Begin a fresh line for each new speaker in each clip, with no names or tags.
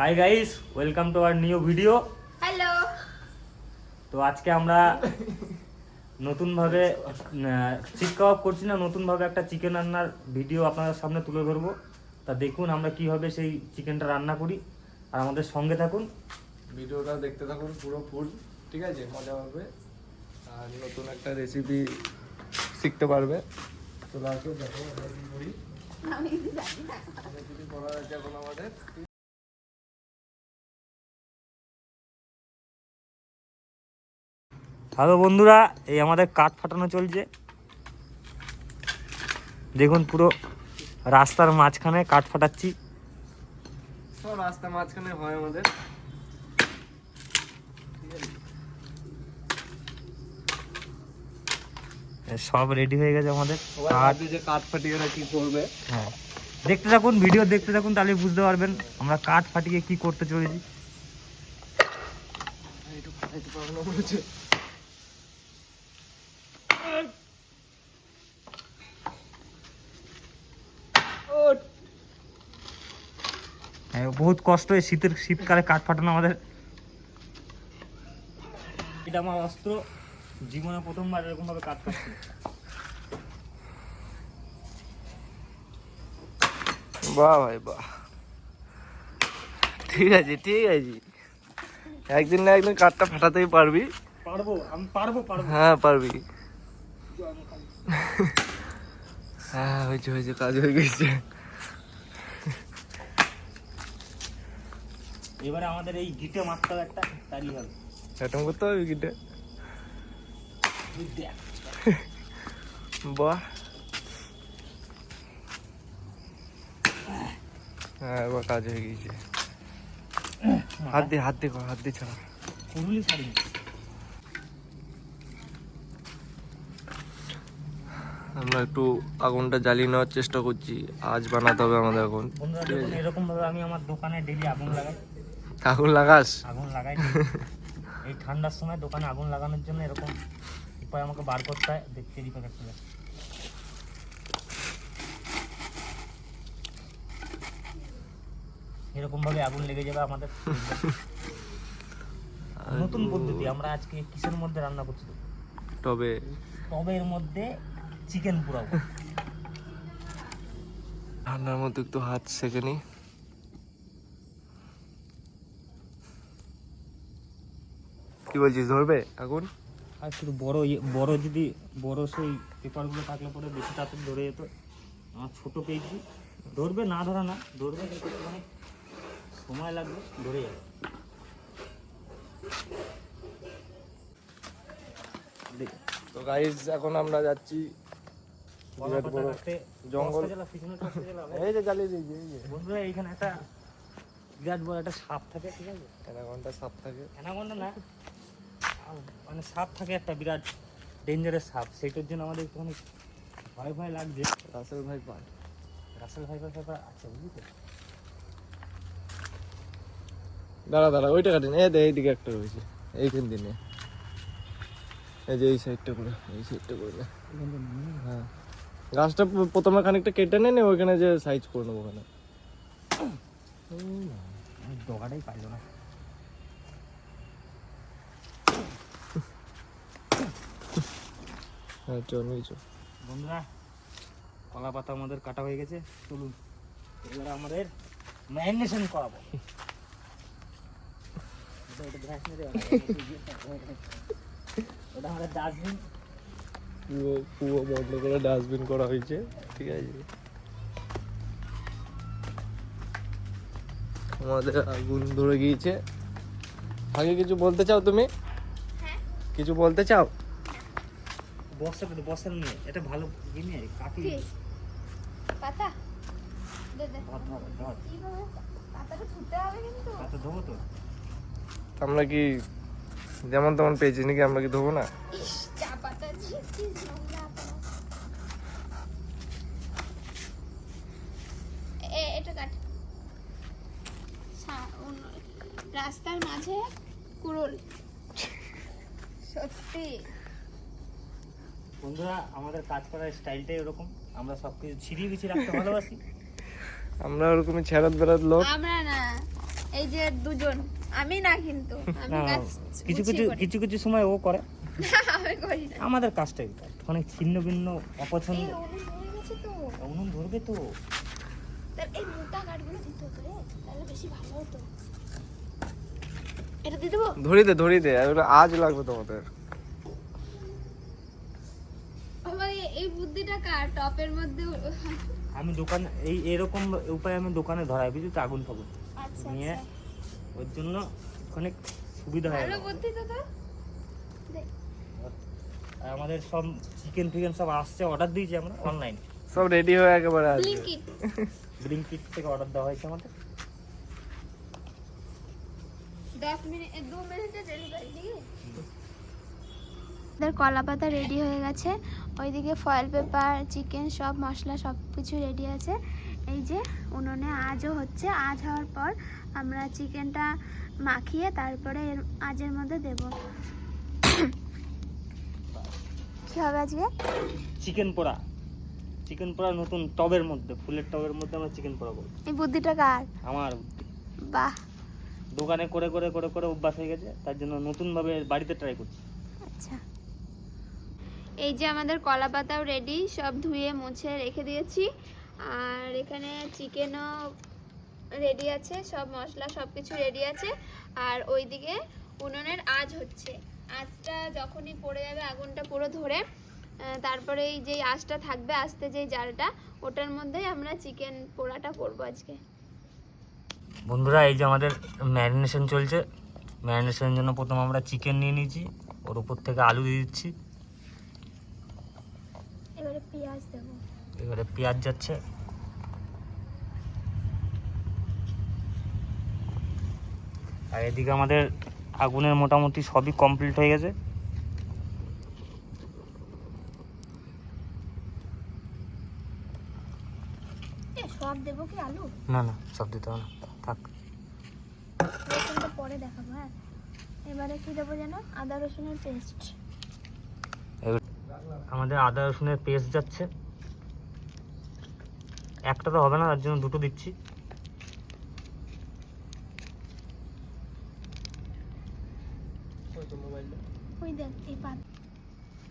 Hi guys welcome to our new video
hello
তো আজকে আমরা নতুনভাবে চিক কাবাব করছি না নতুনভাবে একটা চিকেন রান্নার ভিডিও আপনাদের সামনে তুলে ধরবো। তা দেখুন আমরা কীভাবে সেই চিকেনটা রান্না করি। আর আমাদের সঙ্গে থাকুন।
ভিডিওটা দেখতে থাকুন পুরো ফুল ঠিক আছে? মজা হবে। আর নতুন একটা রেসিপি শিখতে পারবে। চলে আসো দেখো করি। করার আছে এখন আমাদের।
হ্যালো বন্ধুরা এই আমাদের কাঠ ফাটানো চলছে। দেখুন পুরো রাস্তার মাঝখানে কাঠ ফাটাচ্ছি।
সব রাস্তা মাঝখানে হয় আমাদের।
সব রেডি হয়ে গেছে আমাদের কাঠ।
যে কাঠ ফাটিয়ে কি করবে।
হ্যাঁ। দেখতে থাকুন ভিডিও দেখতে থাকুন তাহলে বুঝতে পারবেন আমরা কাঠ ফাটিয়ে কি করতে চলেছি
একটু একটু প্রবলেম হচ্ছে
হ্যাঁ, বহুত কষ্ট এই শীতের শীতকালে কাঠ ফাটানো আমাদের। এটা আমার অস্ত্র জীবনে প্রথমবার এরকম ভাবে কাঠ ফাটছি।
বাহ ভাই বাহ। ঠিক আছে ঠিক আছে। একদিন না একদিন কাঠটা ফাটাতেই পারবি।
পারব আমি পারব পারব।
হ্যাঁ পারবি। হ্যাঁ হয়েছে হয়েছে কাজ হয়ে গেছে।
এবারে আমাদের এই গিটে মারতে হবে একটা তারই হবে।
অ্যাটেম করতে হবে
দেখ।
বাহ। হ্যাঁ এবার কাজ হয়ে গেছে হাত দিয়ে হাত দিয়ে হাত দিয়ে ছাড়া।
কুরুলি ছাড়ি
আমরা একটু আগুনটা জ্বালিয়ে নেওয়ার চেষ্টা করছি। আজ বানাতে হবে আমাদের এখন
বন্ধুরা এরকম ভাবে আমি আমার দোকানে ডেলি আগুন লাগাই।
আগুন লাগাস?
আগুন লাগাই এই ঠান্ডার সময় দোকানে আগুন লাগানোর জন্য এরকম উপায় আমাকে বার করতে হয় দেখতে দিই প্যাকেট এরকম ভাবে আগুন লেগে যাবে আমাদের নতুন পদ্ধতি আমরা আজকে কিসের মধ্যে রান্না করছি
তবে
তবে এর মধ্যে চিকেন পুরাবো
ঠান্ডার মধ্যে একটু হাত সেকে নি। কি বলছিস ধরবে আগুন?
আর শুধু বড় ইয়ে- বড় যদি বড় সেই পেপারগুলো থাকলে পরে বেশি তাড়াতাড়ি ধরে যেত। আমার ছোট পেয়েছি ধরবে না ধরা না ধরবে কিন্তু সময় লাগবে ধরে যাবে।
তো গাইস এখন আমরা যাচ্ছি জঙ্গল। এই যে জ্বালিয়ে দিয়েছি এই যে।
বন্ধুরা এইখানে একটা বিরাট বড় একটা সাপ থাকে ঠিক আছে?
ঘণ্টা সাপ থাকে।
অ্যানাকোন্ডা না মানে সাপ থাকে একটা বিরাট ডেঞ্জারাস সাপ সেইটার জন্য আমাদের একটুখানি ভয় ভয় লাগছে।
রাসেল ভাই পান
রাসেল ভাইপার ফাইপার আছে বুঝলি তো?
দাঁড়া দাঁড়া ওইটা কাটেন এই দে এইদিকে একটা রয়েছে। এইখান দিনে এই যে এই সাইডটা করে এই সাইডটা করে। হ্যাঁ। গাছটা প্রথমে খানিকটা কেটে নে নে ওইখানে যে সাইজ করে নেব ওখানে।
ডগাটাই পাইল না।
হ্যাঁ চল নিয়েছো
বন্ধুরা কলা পাতা আমাদের কাটা হয়ে গেছে। চলুন এবার আমাদের ম্যারিনেশন করাবো। ওটা- আমাদের ডাস্টবিন
পুরো পুরো বন্ধ করে ডাস্টবিন করা হয়েছে ঠিক আছে? আমাদের আগুন ধরে গিয়েছে। আগে কিছু বলতে চাও তুমি? কিছু বলতে চাও?
বস্তা কিন্তু বস্তা নিয়ে এটা ভালো ইয়ে নিয়ে কাটি
কি? পাতা? দে দে।
ধর ধর ধর।
পাতাটা ছুটতে হবে কিন্তু।
পাতা ধোবো তো।
আমরা কি যেমন তেমন পেয়েছি নাকি আমরা কি ধোবো না?
চা পাতা ছিটছিস পাতা। এ এটা কাট। সা- অন্য- রাস্তার মাঝে কুড়ুল। সত্যি।
বন্ধুরা আমাদের কাজ করার স্টাইলটাই এরকম আমরা সব কিছু ছিঁড়িয়ে বিছিয়ে রাখতে ভালোবাসি।
আমরা ওরকমই ছেড়াত বেড়াত লোক।
আমরা না এই যে দুজন আমি না কিন্তু আমি কাজ
কিছু কিছু কিছু কিছু সময় ও করে। আমাদের কাজটা এটা অনেক ছিন্ন ভিন্ন অপছন্দ।
উনুন হয়ে গেছে তো।
উনুন ধরবে তো।
তাহলে এই মোটা কাঠগুলো দিতে হতো তাহলে বেশি ভালো হতো। এটা দিয়ে দেবো?
ধরি দে ধরি দে আজ লাগবে তোমাদের।
বুদ্ধিটা কার? টপের মধ্যে
আমি দোকান এই এরকম উপায় আমি দোকানে ধরাই বুঝলি? তো আগুন ফাগুন।
আচ্ছা
নিয়ে
আচ্ছা।
ওর জন্য অনেক সুবিধা হয়
ভালো বুদ্ধি তো তো
আর আমাদের সব চিকেন ফিকেন সব আসছে অর্ডার দিয়েছি আমরা অনলাইন
সব রেডি হয়ে একেবারে আসবে
ব্লিঙ্কিট
থেকে অর্ডার দেওয়া হয়েছে আমাদের।
কলা পাতা রেডি হয়ে গেছে। ওইদিকে ফয়েল পেপার চিকেন সব মশলা সব কিছু রেডি আছে। এই যে উনুনে আজও হচ্ছে আজ হওয়ার পর আমরা চিকেনটা মাখিয়ে তারপরে এর আজের মধ্যে দেব। কি হবে আজকে?
চিকেন পোড়া। চিকেন পোড়া নতুন টবের মধ্যে ফুলের টবের মধ্যে আমরা চিকেন পোড়া করব
এই বুদ্ধিটা কার?
আমার
বাহ।
দোকানে করে করে করে করে অভ্যাস হয়ে গেছে তার জন্য নতুনভাবে বাড়িতে ট্রাই করছি।
আচ্ছা। এই যে আমাদের কলা পাতাও রেডি সব ধুয়ে মুছে রেখে দিয়েছি। আর এখানে চিকেনও রেডি আছে, সব মশলা, সব কিছু রেডি আছে। আর ওইদিকে উনুনের আজ হচ্ছে। আঁচটা যখনই পড়ে যাবে আগুনটা পুরো ধরে তারপরে এই যে আঁচটা থাকবে, আস্তে যে জালটা, ওটার মধ্যেই আমরা চিকেন পোড়াটা করব আজকে।
বন্ধুরা, এই যে আমাদের ম্যারিনেশন চলছে। ম্যারিনেশনের জন্য প্রথম আমরা চিকেন নিয়ে নিয়েছি। ওর উপর থেকে আলু দিয়ে দিচ্ছি।
এবারে পেঁয়াজ দেবো।
এবারে পেঁয়াজ যাচ্ছে। আর এদিকে আমাদের আগুনের মোটামুটি সবই কমপ্লিট হয়ে গেছে।
এ সব দেবো কি আলু?
না না সব দিতে হবে না। থাক।
পরে দেখাবো হ্যাঁ। এবারে কি দেবো যেন? আদা রসুনের পেস্ট
আমাদের আদা রসুনের পেস্ট যাচ্ছে। একটা তো হবে না তার জন্য দুটো দিচ্ছি।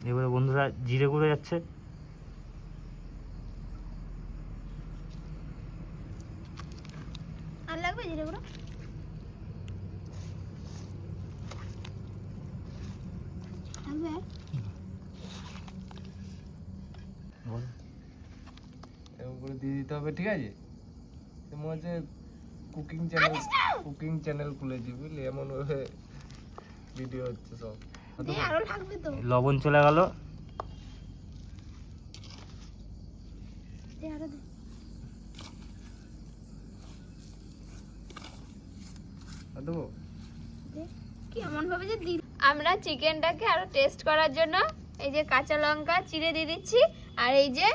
এবারে বন্ধুরা জিরে গুঁড়ো যাচ্ছে
আর লাগবে জিরে গুঁড়ো লাগবে
বল।
এরকম করে দিয়ে দিতে হবে ঠিক আছে? হচ্ছে কুকিং চ্যানেল কুকিং চ্যানেল খুলেছি বুঝলি? এমন ভাবে ভিডিও হচ্ছে সব।
লবণ চলে গেল।
আমরা চিকেনটাকে আরও টেস্ট করার জন্য এই যে কাঁচা লঙ্কা চিড়ে দিয়ে দিচ্ছি আর এই যে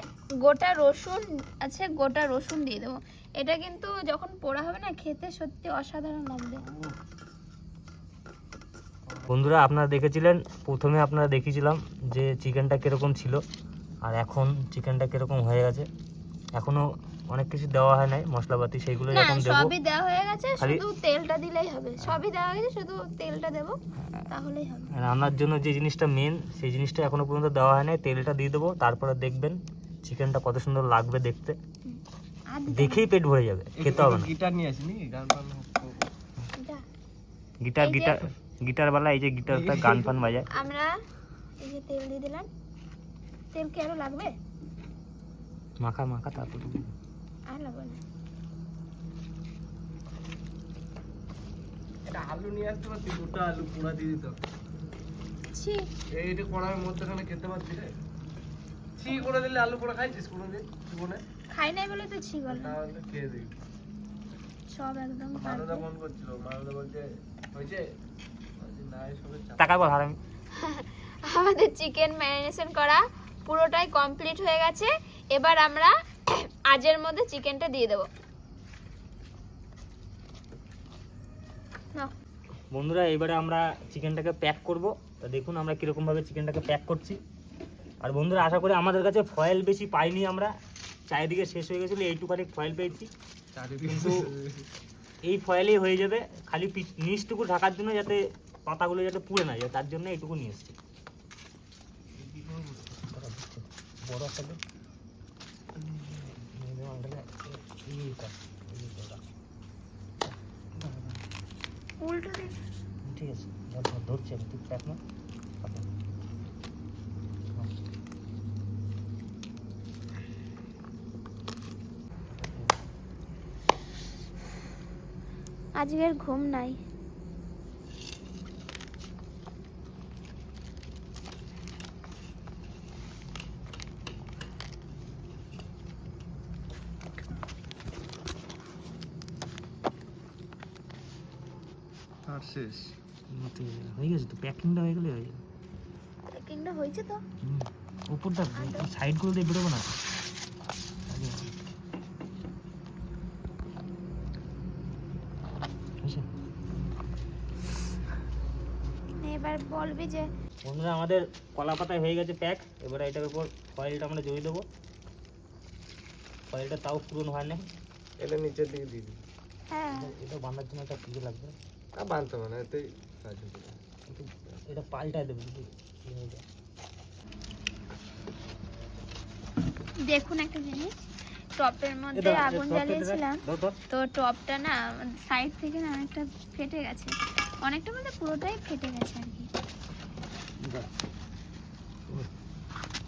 গোটা রসুন আছে গোটা রসুন দিয়ে দেবো। এটা কিন্তু যখন পোড়া হবে না খেতে সত্যি অসাধারণ লাগবে।
বন্ধুরা আপনারা দেখেছিলেন? প্রথমে আপনারা দেখিয়েছিলাম যে চিকেনটা কীরকম ছিল আর এখন চিকেনটা কীরকম হয়ে গেছে। এখনও অনেক কিছু দেওয়া হয় নাই মশলাপাতি সেইগুলো যখন দেবো।
সবই দেওয়া হয়ে গেছে শুধু তেলটা দিলেই হবে। সবই দেওয়া হয়ে গেছে শুধু তেলটা দেবো তাহলেই হবে।
রান্নার জন্য যে জিনিসটা মেন সেই জিনিসটা এখনও পর্যন্ত দেওয়া হয় নাই। তেলটা দিয়ে দেবো তারপরে দেখবেন চিকেনটা কত সুন্দর লাগবে দেখতে। দেখেই পেট ভরে যাবে খেতে হবে না।
গিটার নিয়ে আসিনি গান।
গিটার
এই যে-
গিটার গিটারওয়ালা এই যে গিটারটা গান ফান বাজায়।
আমরা এই যে তেল দিয়ে দিলাম। তেল কি আরও লাগবে?
মাখা মাখা তারপর।
আর লাগবে না।
এটা আলু নিয়ে আসতে পারতি? গোটা আলু পোড়া দিয়ে দিত।
ছি।
এইটা কড়াইয়ের মধ্যখানে খেতে পারতি রে? ছি করে দিলে আলু পোড়া খাইছিস কোনোদিন জীবনে?
খাই নাই বলে তো ছি বল
তাহলে খেয়ে দেখবি
সব একদম।
ফোন করছিল। বলছে হয়েছে?
টাকা বল হারামি
আমাদের চিকেন ম্যারিনেশন করা পুরোটাই কমপ্লিট হয়ে গেছে। এবার আমরা আজের মধ্যে চিকেনটা দিয়ে দেবো।
বন্ধুরা এবারে আমরা চিকেনটাকে প্যাক করব। তা দেখুন আমরা কীরকমভাবে চিকেনটাকে প্যাক করছি। আর বন্ধুরা আশা করি আমাদের কাছে ফয়েল বেশি পাইনি আমরা। চারিদিকে শেষ হয়ে গেছিল এইটুখানি ফয়েল পেয়েছি। কিন্তু এই ফয়েলেই হয়ে যাবে খালি নিচটুকু ঢাকার জন্য যাতে পাতাগুলো যাতে পুড়ে না যায় তার জন্য এইটুকু নিয়ে এসছি। বড় ঠিক আছে ধর, ধর, ধরছি আমি তুই চাপ না।
আজকের ঘুম নাই।
আর শেষ।
মতে হয়ে গেছে তো? প্যাকিংটা হয়ে গেলে হয়ে যাবে
প্যাকিংটা হয়েছে তো।
উপরটা সাইড করে দিয়ে বেরোবো না আগে। হয়েছে?
এবার বলবি যে
বন্ধুরা আমাদের কলা পাতায় হয়ে গেছে প্যাক এবারে এটার উপর ফয়েলটা আমরা জড়িয়ে দেবো। ফয়েলটা তাও পূরণ হয় না
এটা নিচের দিকে দিয়ে দিই
হ্যাঁ।
এটা বাঁধার জন্য একটা পুজো লাগবে।
আর বানতে হবে না এতেই কাজ হয়ে যাবে
এটা পাল্টায় দেবে।
দেখুন একটা জিনিস টপের মধ্যে আগুন জ্বালিয়েছিলাম। তো টপটা না সাইড থেকে না অনেকটা ফেটে গেছে। অনেকটা বলতে পুরোটাই ফেটে গেছে আর কি।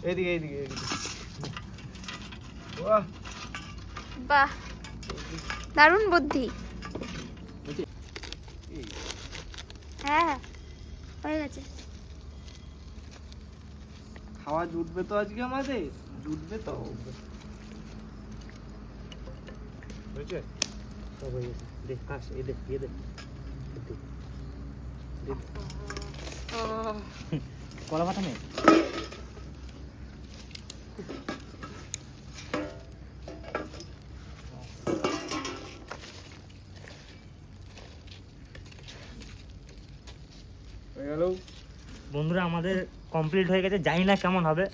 এইদিকে এইদিকে বাহ।
দারুণ বুদ্ধি। হ্যাঁ হয়ে গেছে।
খাওয়া জুটবে তো আজকে আমাদের? জুটবে তো। হয়েছে?
সব হয়ে গেছে। দেখ কাশ এই দেখ এই দেখ। কলা পাতা নেই? বন্ধুরা আমাদের কমপ্লিট হয়ে গেছে। জানি না কেমন হবে।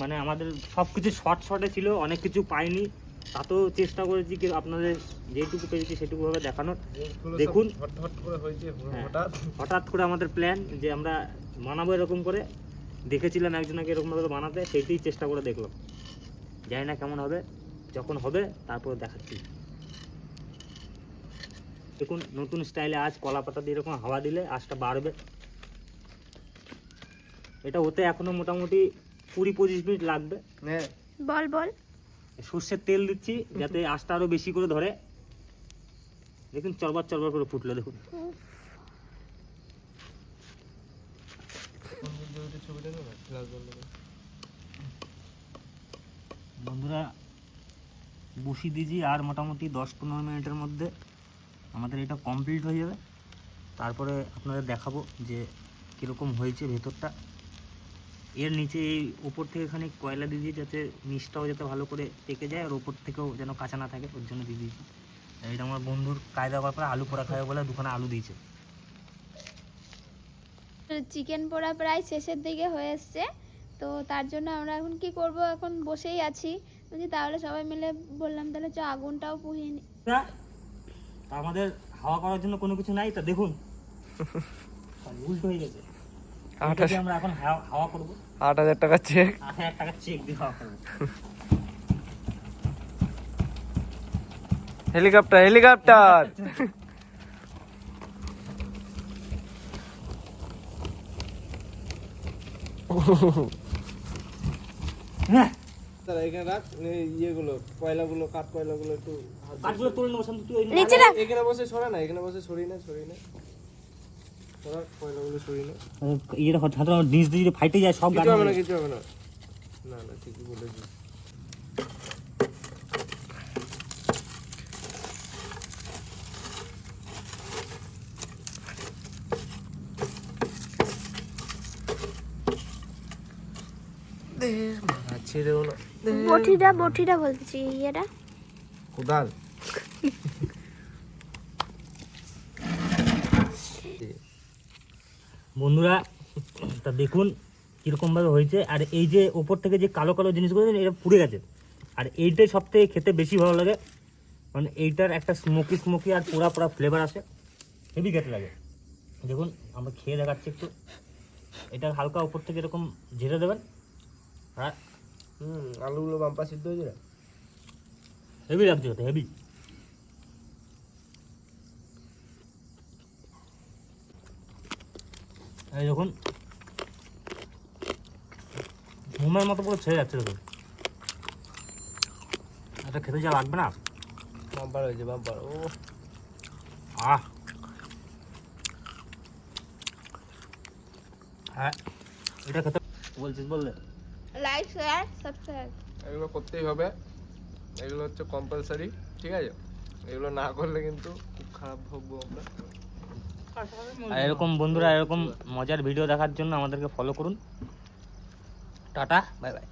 মানে আমাদের সব কিছু শর্ট শর্টে ছিল অনেক কিছু পাইনি। তাতেও চেষ্টা করেছি কি আপনাদের যেটুকু পেরেছি সেটুকুভাবে দেখানোর। দেখুন।
হট করে হয়েছে
হ্যাঁ।
হঠাৎ।
হঠাৎ করে আমাদের প্ল্যান যে আমরা বানাবো এরকম করে। দেখেছিলাম একজনকে এরকমভাবে বানাতে সেইটাই চেষ্টা করে দেখলাম। জানি না কেমন হবে যখন হবে তারপর দেখাচ্ছি। দেখুন নতুন স্টাইলে আজ কলা পাতা দিয়ে এরকম হাওয়া দিলে আজটা বাড়বে। এটা হতে এখনও মোটামুটি কুড়ি পঁচিশ মিনিট লাগবে।
হ্যাঁ।
বল বল।
সর্ষের তেল দিচ্ছি, যাতে আঁচটা আরও বেশি করে ধরে। দেখুন, চরবার চরবার করে ফুটলো, দেখুন। বন্ধুরা বসিয়ে দিয়েছি আর মোটামুটি দশ পনেরো মিনিটের মধ্যে। আমাদের এটা কমপ্লিট হয়ে যাবে। তারপরে আপনাদের দেখাবো যে কীরকম হয়েছে ভেতরটা। এর নিচে এই ওপর থেকে এখানে কয়লা দিয়ে দিয়েছি যাতে নিচটাও যাতে ভালো করে পেকে যায় আর ওপর থেকেও যেন কাঁচা না থাকে ওর জন্য দিয়ে দিয়েছি এটা আমার বন্ধুর কায়দা করার পরে আলু পোড়া খাবে বলে দুখানে আলু দিয়েছে।
চিকেন পোড়া প্রায় শেষের দিকে হয়ে এসছে। তো তার জন্য আমরা এখন কি করব? এখন বসেই আছি। বলছি তাহলে সবাই মিলে বললাম তাহলে চ আগুনটাও পুহিয়ে নি।
তা আমাদের হাওয়া করার জন্য কোনো কিছু নাই তা দেখুন। উল্টো হয়ে গেছে।
আঠাশ
আমরা এখন হাওয়া- হাওয়া
আট হাজার টাকা চেক
আট হাজার টাকা চেক দিয়ে হাওয়া করব।
Helicopter helicopter.
হ্যাঁ।
তারা এখানে রাখ এই ইয়েগুলো কয়লাগুলো কাঠ কয়লাগুলো একটু
কাঠগুলো তুলে নেব তুই
এখানে বসে সরা না এখানে বসে সরি না সরি না।
নিচ দিয়ে যদি ফাইটে যায় সব গাড়ি
হবে না কিছু হবে না। ঠিকই
বটিটা বটিটা বলতেছি ইয়েটা।
কোদাল।
বন্ধুরা তা দেখুন কীরকম ভাবে হয়েছে। আর এই যে ওপর থেকে যে কালো কালো জিনিসগুলো এটা পুড়ে গেছে। আর এইটাই সব থেকে খেতে বেশি ভালো লাগে। মানে এইটার একটা স্মোকি স্মোকি আর পুরা পুরা ফ্লেভার আছে। হেভি খেতে লাগে। দেখুন আমরা খেয়ে দেখাচ্ছি একটু। এটা হালকা ওপর থেকে এরকম ঝেড়ে দেবেন। হ্যাঁ
হুম আলুগুলো বাম্পা সিদ্ধ হয়েছে
হেভি লাগছে খেতে হেভি এই দেখুন। ঘুমের মতো পুরো ছেড়ে যাচ্ছে দেখুন। এটা খেতে যা লাগবে না।
বাম্পার হয়েছে বাম্পার। ও।
আহ। হ্যাঁ এটা খেতে বলছিস বললে।
লাইক শেয়ার সাবস্ক্রাইব
এগুলো করতেই হবে। এগুলো হচ্ছে কম্পালসারি ঠিক আছে? এগুলো না করলে কিন্তু খুব খারাপ ভোগবো আমরা
আর এরকম বন্ধুরা এরকম মজার ভিডিও দেখার জন্য আমাদেরকে ফলো করুন। Tata bye bye